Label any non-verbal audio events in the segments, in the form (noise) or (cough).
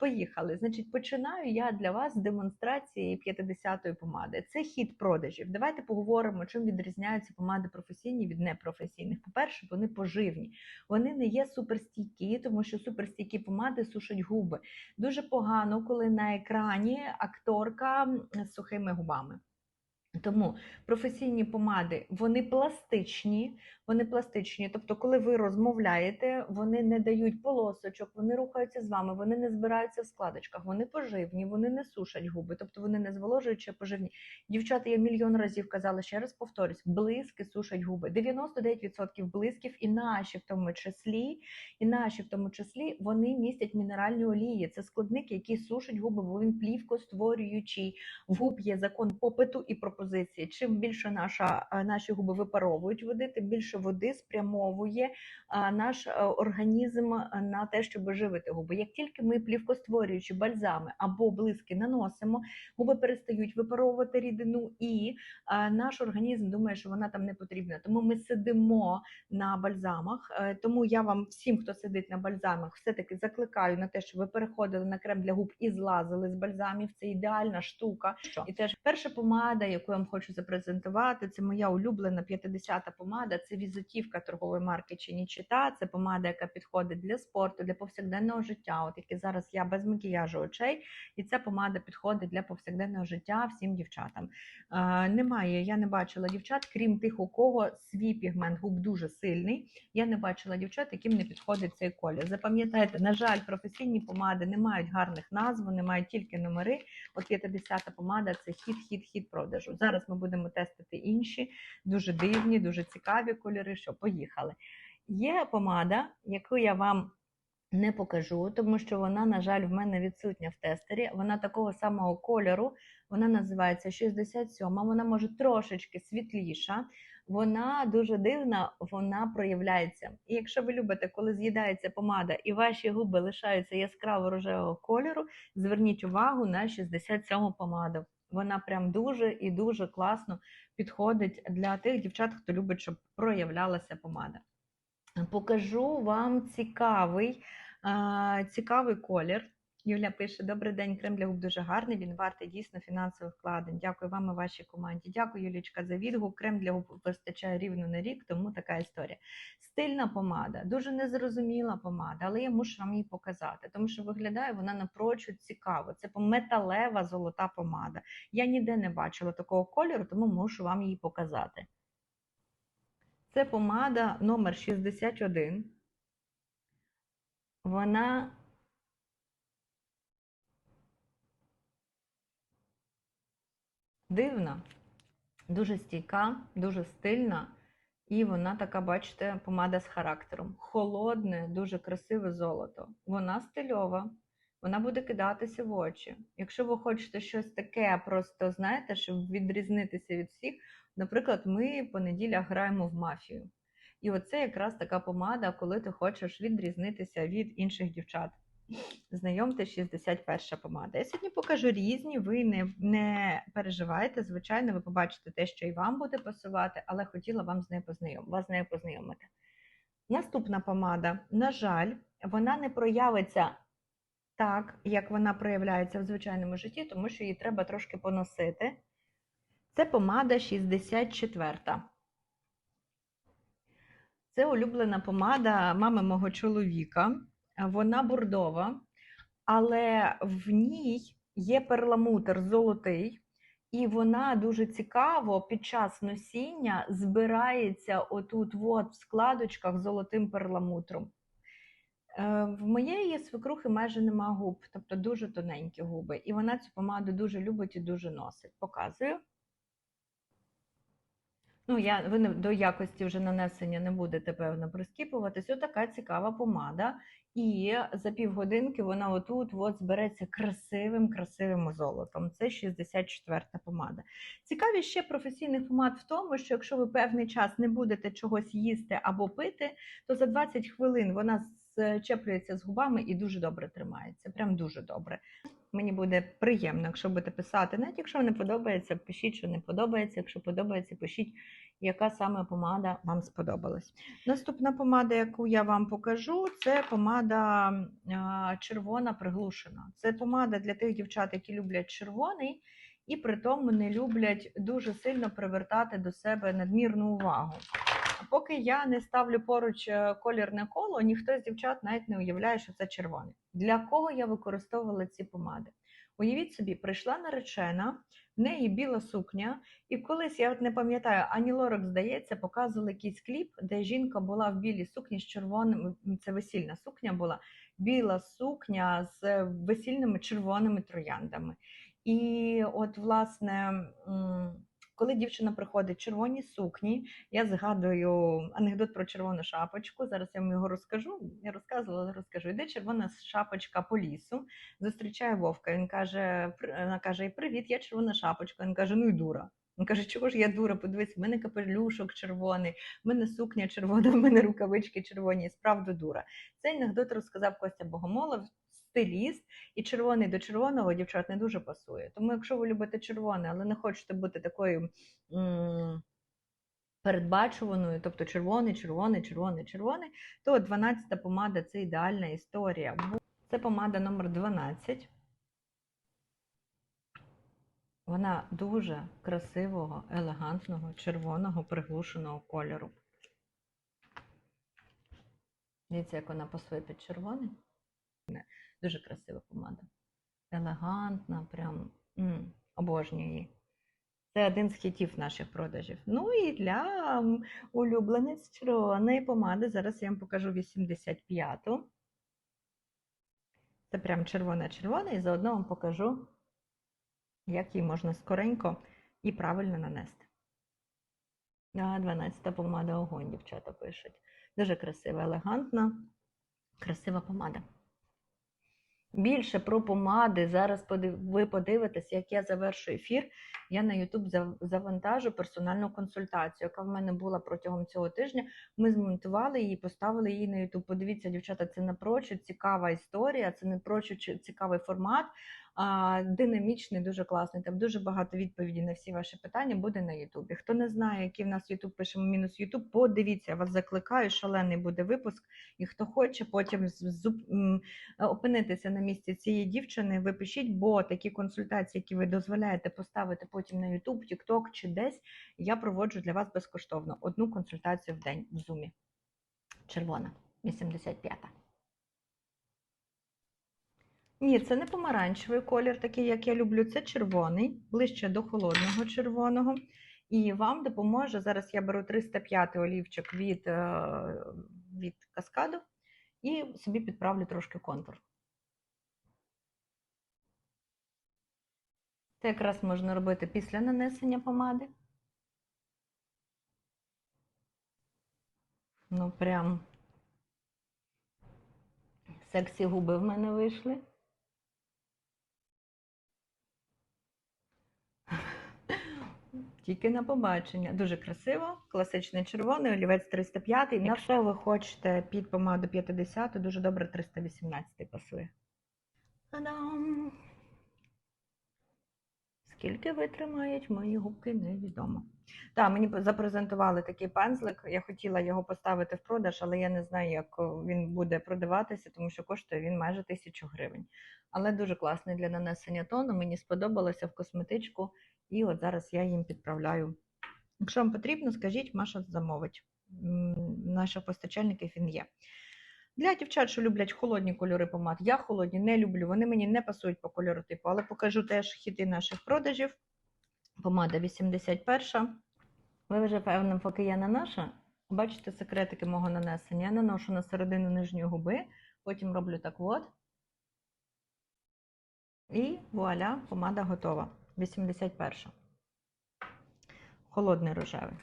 Поїхали. Значить, починаю я для вас з демонстрації 50-ї помади. Це хід продажів. Давайте поговоримо, чим відрізняються помади професійні від непрофесійних. По-перше, вони поживні. Вони не є суперстійкі, тому що суперстійкі помади сушать губи. Дуже погано, коли на екрані акторка з сухими губами. Тому професійні помади вони пластичні, вони пластичні. Тобто, коли ви розмовляєте, вони не дають полосочок, вони рухаються з вами, вони не збираються в складочках, вони поживні, вони не сушать губи, тобто вони не зволожуючі, а поживні. Дівчата, я мільйон разів казала, ще раз повторюсь, блиски сушать губи. 99% блисків, і наші в тому числі, і наші в тому числі, вони містять мінеральні олії. Це складник, який сушить губи, бо він плівкостворюючий. В губ є закон попиту і пропозиції. Чим більше наша, наші губи випаровують води, тим більше води спрямовує наш е, організм на те, щоб живити губи. Як тільки ми плівкостворюючі бальзами або блиски наносимо, губи перестають випаровувати рідину, і наш організм думає, що вона там не потрібна. Тому ми сидимо на бальзамах. Е, Тому я вам всім, хто сидить на бальзамах, все-таки закликаю на те, щоб ви переходили на крем для губ і злазили з бальзамів. Це ідеальна штука. Що? І теж перша помада, яку я вам хочу запрезентувати, це моя улюблена 50-та помада. Це візитівка торгової марки Чинічита. Це помада, яка підходить для спорту, для повсякденного життя. От яке зараз я без макіяжу очей, і ця помада підходить для повсякденного життя всім дівчатам. Е, немає, я не бачила дівчат, крім тих, у кого свій пігмент губ дуже сильний. Я не бачила дівчат, яким не підходить цей колір. Запам'ятайте, на жаль, професійні помади не мають гарних назв, вони мають тільки номери. От 50-та помада це хід, хід, хід продажу. Зараз ми будемо тестити інші, дуже дивні, дуже цікаві кольори. Що поїхали. Є помада, яку я вам не покажу, тому що вона, на жаль, в мене відсутня в тестері. Вона такого самого кольору. Вона називається 67. Вона може трошечки світліша. Вона дуже дивна, вона проявляється. І якщо ви любите, коли з'їдається помада і ваші губи лишаються яскраво рожевого кольору, зверніть увагу на 67 помаду. Вона прям дуже і дуже класно підходить для тих дівчат, хто любить, щоб проявлялася помада. Покажу вам цікавий, цікавий колір. Юля пише: Добрий день, крем губ дуже гарний. Він вартий дійсно фінансових вкладень. Дякую вам і вашій команді. Дякую, Юлічка, за відгук. Крем для губ вистачає рівно на рік, тому така історія. Стильна помада, дуже незрозуміла помада, але я мушу вам її показати, тому що виглядає вона напрочуд цікаво. Це металева золота помада. Я ніде не бачила такого кольору, тому мушу вам її показати. Це помада номер 61. Вона дивна, дуже стійка, дуже стильна. І вона така, бачите, помада з характером. Холодне, дуже красиве золото. Вона стильова, вона буде кидатися в очі. Якщо ви хочете щось таке, просто знаєте, щоб відрізнитися від всіх, наприклад, ми по неділях граємо в мафію. І оце якраз така помада, коли ти хочеш відрізнитися від інших дівчат. Знайомте 61 помада. Я сьогодні покажу різні, ви не, не переживайте. Звичайно, ви побачите те, що і вам буде пасувати, але хотіла вам з нею познайом, вас з нею познайомити. Наступна помада, на жаль, вона не проявиться так, як вона проявляється в звичайному житті, тому що її треба трошки поносити. Це помада 64. Це улюблена помада мами мого чоловіка. Вона бордова, але в ній є перламутр золотий, і вона дуже цікаво під час носіння збирається отут от в складочках золотим перламутром. Е, В моєї свекрухи майже нема губ, тобто дуже тоненькі губи. І вона цю помаду дуже любить і дуже носить. Показую. Ну, я, ви не- до якості вже нанесення не будете, певно, прискіпуватись. Ось така цікава помада. І за півгодинки вона отут от збереться красивим, красивим золотом. Це 64-та помада. Цікавість ще професійних помад в тому, що якщо ви певний час не будете чогось їсти або пити, то за 20 хвилин вона зчеплюється з губами і дуже добре тримається. Прям дуже добре. Мені буде приємно, якщо будете писати. Навіть якщо не подобається, пишіть, що не подобається. Якщо подобається, пишіть яка саме помада вам сподобалась. Наступна помада, яку я вам покажу, це помада червона приглушена. Це помада для тих дівчат, які люблять червоний і при тому не люблять дуже сильно привертати до себе надмірну увагу. Поки я не ставлю поруч е, колірне коло, ніхто з дівчат навіть не уявляє, що це червоне. Для кого я використовувала ці помади? Уявіть собі, прийшла наречена, в неї біла сукня, і колись я от не пам'ятаю, Ані Лорак, здається, показували якийсь кліп, де жінка була в білій сукні з червоним. Це весільна сукня була, біла сукня з весільними червоними трояндами. І от, власне, коли дівчина приходить в червоній сукні, я згадую анекдот про червону шапочку. Зараз я вам його розкажу. Я розказувала, розкажу. Йде червона шапочка по лісу, зустрічає вовка. Він каже: «При- вона каже: Привіт, я червона шапочка. Він каже: Ну й дура. Він каже, чого ж я дура? Подивись, в мене капелюшок червоний, в мене сукня червона, в мене рукавички червоні, справді дура. Цей анекдот розказав Костя Богомолов, стиліст, і червоний до червоного дівчат не дуже пасує. Тому, якщо ви любите червоне, але не хочете бути такою м, передбачуваною, тобто червоний, червоний, червоний, червоний, то 12-та помада це ідеальна історія. Це помада номер 12. Вона дуже красивого, елегантного, червоного, приглушеного кольору. Дивіться, як вона пасує під червоний. Дуже красива помада. Елегантна, прям м, обожнюю її. Це один з хітів наших продажів. Ну і для м, улюбленець червоної помади. Зараз я вам покажу 85-ту. Це прям червона-червона, і заодно вам покажу, як її можна скоренько і правильно нанести. А, 12-та помада огонь, дівчата пишуть. Дуже красива, елегантна, красива помада. Більше про помади. Зараз ви подивитесь, як я завершу ефір. Я на YouTube завантажу персональну консультацію, яка в мене була протягом цього тижня. Ми змонтували її, поставили її на YouTube. Подивіться, дівчата, це напрочуд цікава історія, це напрочуд цікавий формат, динамічний, дуже класний. Там дуже багато відповідей на всі ваші питання буде на YouTube. Хто не знає, який в нас YouTube, пишемо мінус YouTube, подивіться, я вас закликаю, шалений буде випуск. І хто хоче потім опинитися на місці цієї дівчини, ви пишіть, бо такі консультації, які ви дозволяєте поставити потім на YouTube, TikTok чи десь, я проводжу для вас безкоштовно одну консультацію в день в Zoom. Червона, 85-та. Ні, це не помаранчевий колір, такий, як я люблю. Це червоний, ближче до холодного червоного. І вам допоможе. Зараз я беру 305 олівчик від, е, від каскаду і собі підправлю трошки контур. Це якраз можна робити після нанесення помади. Ну, прям сексі губи в мене вийшли. Тільки на побачення. Дуже красиво, класичний червоний, олівець 305. Якщо ви хочете під помаду 50, дуже добре 318 пасує. Та-дам! Скільки витримають мої губки, невідомо. Так, мені запрезентували такий пензлик. Я хотіла його поставити в продаж, але я не знаю, як він буде продаватися, тому що коштує він майже тисячу гривень. Але дуже класний для нанесення тону. Мені сподобалося в косметичку, і от зараз я їм підправляю. Якщо вам потрібно, скажіть, Маша замовить. Наших постачальників він є. Для дівчат, що люблять холодні кольори помад, я холодні не люблю, вони мені не пасують по кольору типу, але покажу теж хіти наших продажів. Помада 81. Ви вже, певно, поки я наношу, бачите секретики мого нанесення. Я наношу на середину нижньої губи, потім роблю так от. І вуаля, помада готова. 81. Холодний рожевий.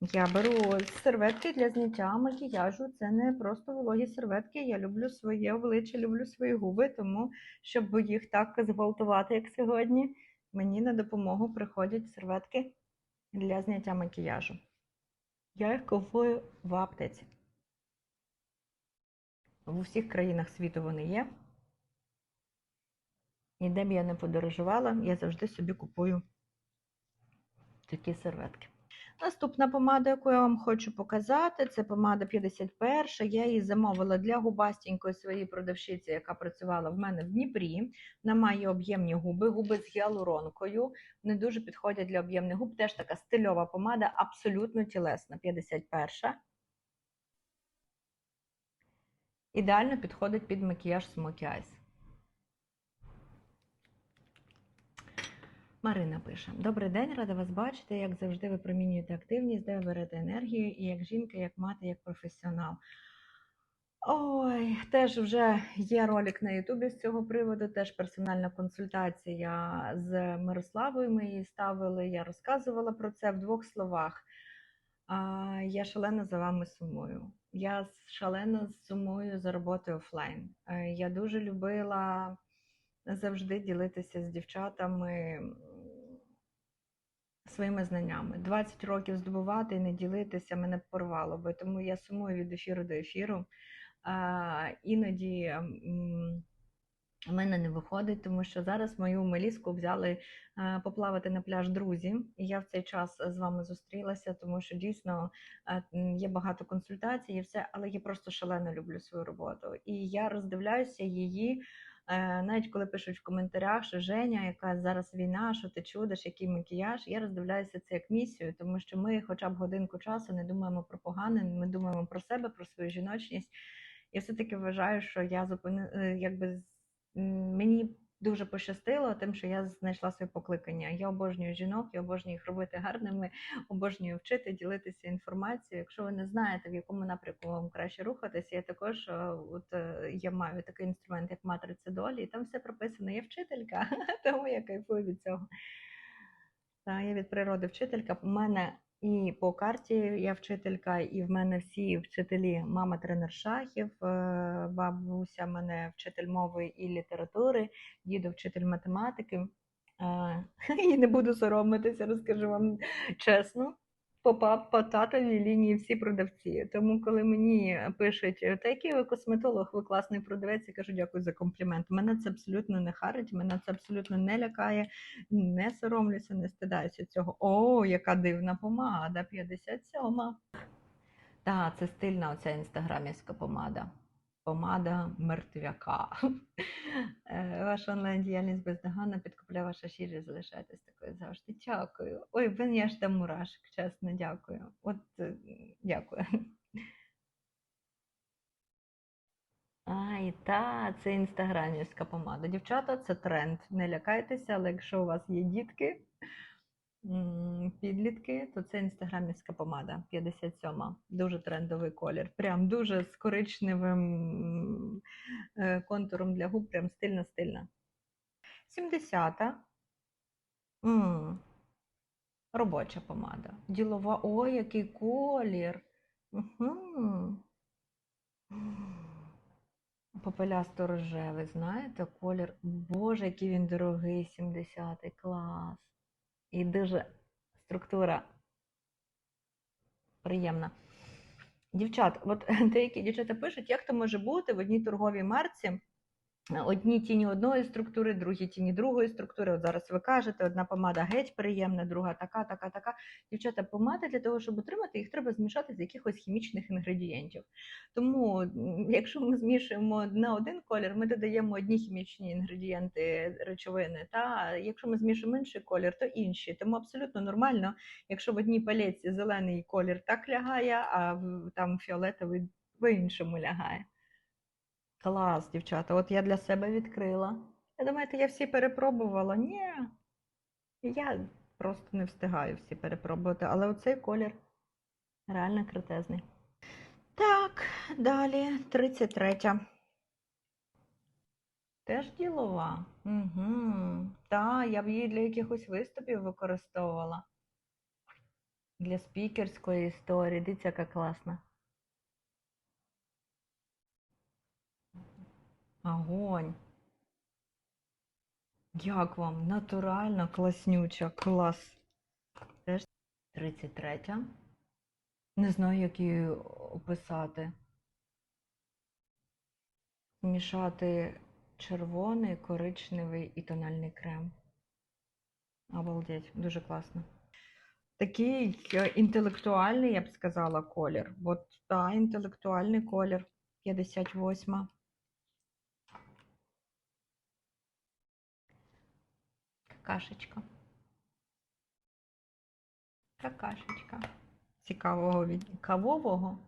Я беру серветки для зняття макіяжу. Це не просто вологі серветки. Я люблю своє обличчя, люблю свої губи, тому щоб їх так зґвалтувати, як сьогодні, мені на допомогу приходять серветки для зняття макіяжу. Я їх купую в аптеці. В усіх країнах світу вони є. І де б я не подорожувала, я завжди собі купую Такі серветки. Наступна помада, яку я вам хочу показати, це помада 51. Я її замовила для губастенької своєї продавщиці, яка працювала в мене в Дніпрі. Вона має об'ємні губи, губи з гіалуронкою. Вони дуже підходять для об'ємних губ. Теж така стильова помада, абсолютно тілесна. 51. Ідеально підходить під макіяж Smoky Eyes. Марина пише: Добрий день, рада вас бачити. Як завжди, ви промінюєте активність, де ви берете енергію, і як жінка, як мати, як професіонал. Ой, теж вже є ролик на Ютубі з цього приводу, теж персональна консультація з Мирославою. Ми її ставили. Я розказувала про це в двох словах. Я шалено за вами сумую. Я шалено сумую за роботою офлайн. Е, Я дуже любила завжди ділитися з дівчатами своїми знаннями. 20 років здобувати і не ділитися мене порвало би, тому я сумую від ефіру до ефіру. А, іноді в мене не виходить, тому що зараз мою меліску взяли поплавати на пляж друзі, і я в цей час з вами зустрілася, тому що дійсно є багато консультацій і все, але я просто шалено люблю свою роботу. І я роздивляюся її. Е, Навіть коли пишуть в коментарях, що Женя, яка зараз війна, що ти чудиш, який макіяж, я роздивляюся це як місію, тому що ми хоча б годинку часу не думаємо про погане, ми думаємо про себе, про свою жіночність. Я все-таки вважаю, що я зупини... е, якби мені дуже пощастило тим, що я знайшла своє покликання. Я обожнюю жінок, я обожнюю їх робити гарними, обожнюю вчити, ділитися інформацією. Якщо ви не знаєте, в якому напрямку вам краще рухатися, я також е, от е, я маю такий інструмент, як матриця долі, і там все прописано. Я вчителька, (laughs) тому я кайфую від цього. Я від природи вчителька. У мене і по карті я вчителька, і в мене всі вчителі, мама тренер шахів, е, бабуся мене вчитель мови і літератури, діду вчитель математики. Е, (laughs) І не буду соромитися, розкажу вам чесно. По татовій лінії всі продавці. Тому, коли мені пишуть, та який ви косметолог, ви класний продавець, я кажу, дякую за комплімент. Мене це абсолютно не харить, мене це абсолютно не лякає, не соромлюся, не стидаюся цього. О, яка дивна помада, 57-ма. Так, це стильна оця інстаграмівська помада. Помада мертвяка. Е, Ваша онлайн-діяльність бездоганна, підкупляє ваша щирість, залишайтесь такою завжди. Дякую. Ой, блин, я ж там мурашик, чесно, дякую. От е, дякую. Ай, та, це інстаграмівська помада. Дівчата, це тренд. Не лякайтеся, але якщо у вас є дітки, підлітки, то це інстаграмівська помада 57 Дуже трендовий колір. Прям дуже з коричневим е, контуром для губ, прям стильна-стильна. 70-та. М, Робоча помада. Ділова. Ой, який колір. Попелясто рожевий, знаєте, колір. Боже, який він дорогий, 70-й клас. І дуже структура приємна. Дівчат, от (laughs) деякі дівчата пишуть, як то може бути в одній торговій марці одні тіні одної структури, другі тіні другої структури. От зараз ви кажете, одна помада геть приємна, друга така, така, така. Дівчата, помади для того, щоб отримати, їх треба змішати з якихось хімічних інгредієнтів. Тому, якщо ми змішуємо на один колір, ми додаємо одні хімічні інгредієнти речовини. Та якщо ми змішуємо інший колір, то інші. Тому абсолютно нормально, якщо в одній палеці зелений колір так лягає, а в- там фіолетовий по-іншому лягає. Клас, дівчата. От я для себе відкрила. Я думаєте, я всі перепробувала? Ні. Я просто не встигаю всі перепробувати, але оцей колір реально крутезний. Так, далі 33. Теж ділова. Угу. Так, я б її для якихось виступів використовувала. Для спікерської історії. Дивіться, яка класна. Огонь. Як вам? Натурально, класнюча, клас. Теж 33. Не знаю, як її описати. Мішати червоний, коричневий і тональний крем. Обалдеть, дуже класно. Такий е, інтелектуальний, я б сказала, колір. От, так, інтелектуальний колір 58. Какашечка. Какашечка. Цікавого від кавового.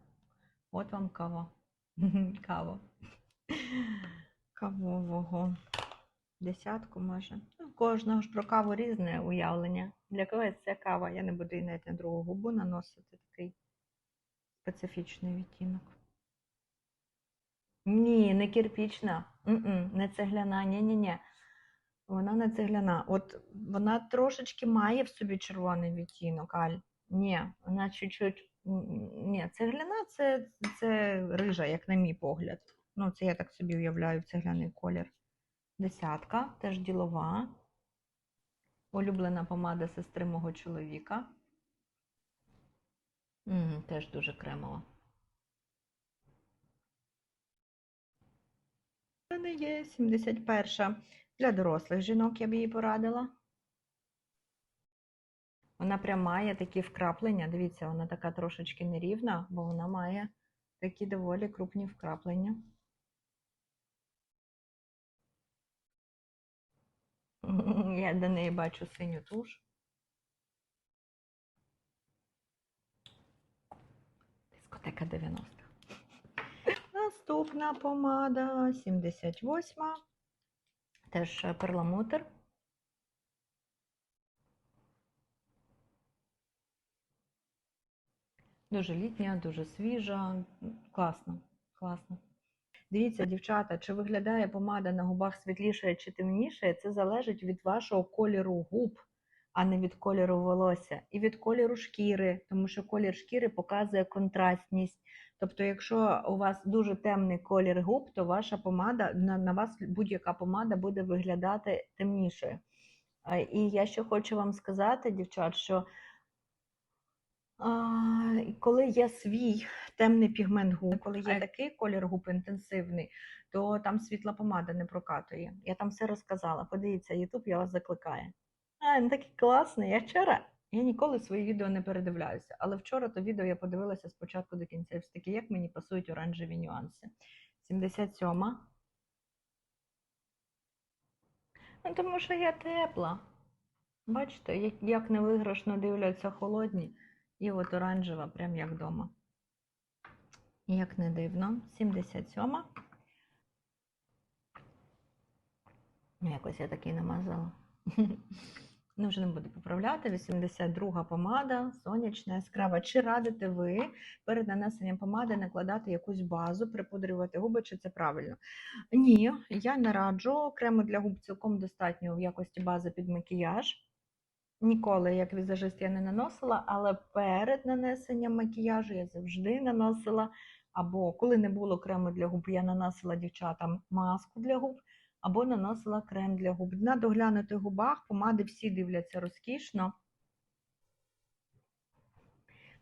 От вам кава. (laughs) Кава. Кавового. Десятку може. Ну, у кожного ж про каву різне уявлення. Для когось це кава. Я не буду і навіть на другу губу наносити такий специфічний відтінок. Ні, не кирпічна, М-м, не цегляна, ні-ні-ні. Вона не цегляна. От вона трошечки має в собі червоний відтінок, Аль. Ні, вона чуть-чуть. Ні, цегляна це, це рижа, як на мій погляд. Ну, це я так собі уявляю цегляний колір. Десятка, теж ділова. Улюблена помада сестри мого чоловіка. М, теж дуже кремова. У мене є 71 для дорослих жінок, я б її порадила. Вона прям має такі вкраплення. Дивіться, вона така трошечки нерівна, бо вона має такі доволі крупні вкраплення. (laughs) Я до неї бачу синю туш. Дискотека 90. Наступна помада 78. Теж е, перламутр. Дуже літня, дуже свіжа. Класно, класно. Дивіться, дівчата, чи виглядає помада на губах світліше чи темніше, це залежить від вашого кольору губ, а не від кольору волосся, і від кольору шкіри, тому що колір шкіри показує контрастність. Тобто, якщо у вас дуже темний колір губ, то ваша помада на, на вас будь-яка помада буде виглядати темнішою. І я ще хочу вам сказати, дівчат, що коли є свій темний пігмент губ, коли є такий колір губ інтенсивний, то там світла помада не прокатує. Я там все розказала. Подивіться, Ютуб я вас закликає. Він такий класний. Я вчора. Я ніколи свої відео не передивляюся, але вчора то відео я подивилася спочатку до кінця. Все таки, як мені пасують оранжеві нюанси. 77. Ну, тому що я тепла. Бачите, як, як невиграшно дивляться холодні. І от оранжева, прям як вдома. Як не дивно. 77. Ну, якось я такий намазала. (laughs) Ну, вже не буду поправляти. 82 помада, сонячна, яскрава. Чи радите ви перед нанесенням помади накладати якусь базу, припудрювати губи, чи це правильно? Ні, я не раджу. Крему для губ цілком достатньо в якості бази під макіяж. Ніколи, як візажист, я не наносила, але перед нанесенням макіяжу я завжди наносила. Або коли не було крему для губ, я наносила дівчатам маску для губ, або наносила крем для губ. На доглянутих губах помади всі дивляться розкішно.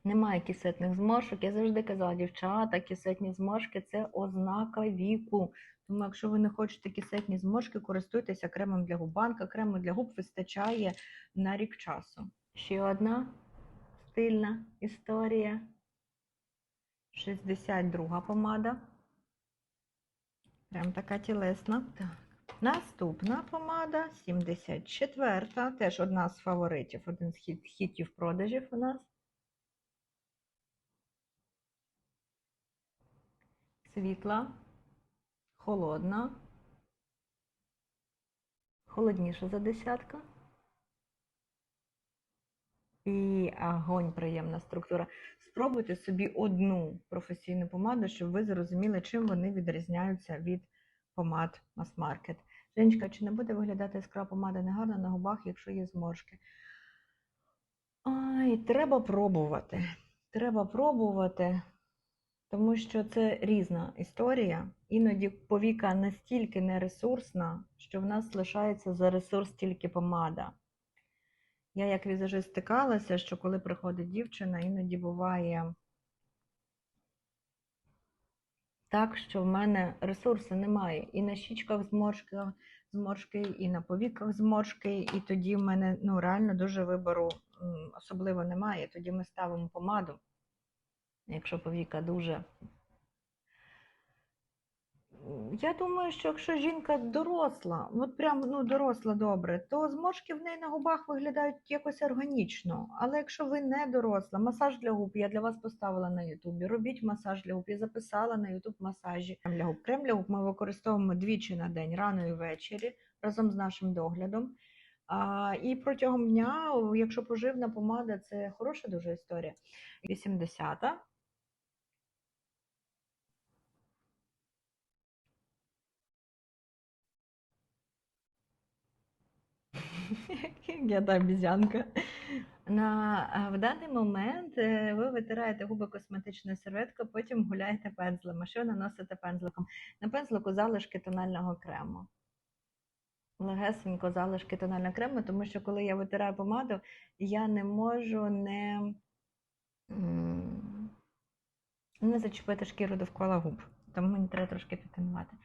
Немає кисетних зморшок. Я завжди казала, дівчата, кисетні зморшки це ознака віку. Тому, якщо ви не хочете кисетні зморшки, користуйтеся кремом для губ. Банка крему для губ вистачає на рік часу. Ще одна стильна історія. 62 помада. Прям така тілесна. Так. Наступна помада 74. Теж одна з фаворитів, один з хіт, хітів продажів у нас. Світла, холодна, холодніша за десятка. І огонь приємна структура. Спробуйте собі одну професійну помаду, щоб ви зрозуміли, чим вони відрізняються від помад мас-маркет. Женечка, чи не буде виглядати яскрава помада негарно на губах, якщо є зморшки? Ай, треба пробувати. Треба пробувати, тому що це різна історія. Іноді повіка настільки нересурсна, що в нас лишається за ресурс тільки помада. Я як візажист стикалася, що коли приходить дівчина, іноді буває так, що в мене ресурсу немає. І на щічках зморшки, зморшки, і на повіках зморшки, і тоді в мене ну, реально дуже вибору особливо немає, тоді ми ставимо помаду. Якщо повіка дуже. Я думаю, що якщо жінка доросла, от прям ну доросла добре, то зморшки в неї на губах виглядають якось органічно. Але якщо ви не доросла, масаж для губ я для вас поставила на Ютубі. Робіть масаж для губ. Я записала на Ютуб масажі крем для губ. Крем для губ ми використовуємо двічі на день, рано і ввечері, разом з нашим доглядом. А, і протягом дня, якщо поживна помада, це хороша дуже історія. 80-та. (laughs) Я та обізянка. На, в даний момент е, ви витираєте губи косметичною серветкою, потім гуляєте пензлем. А що наносите пензликом? На пензлику залишки тонального крему. Легесенько залишки тонального крему, тому що коли я витираю помаду, я не можу не, не зачепити шкіру довкола губ. Тому мені треба трошки підтонувати.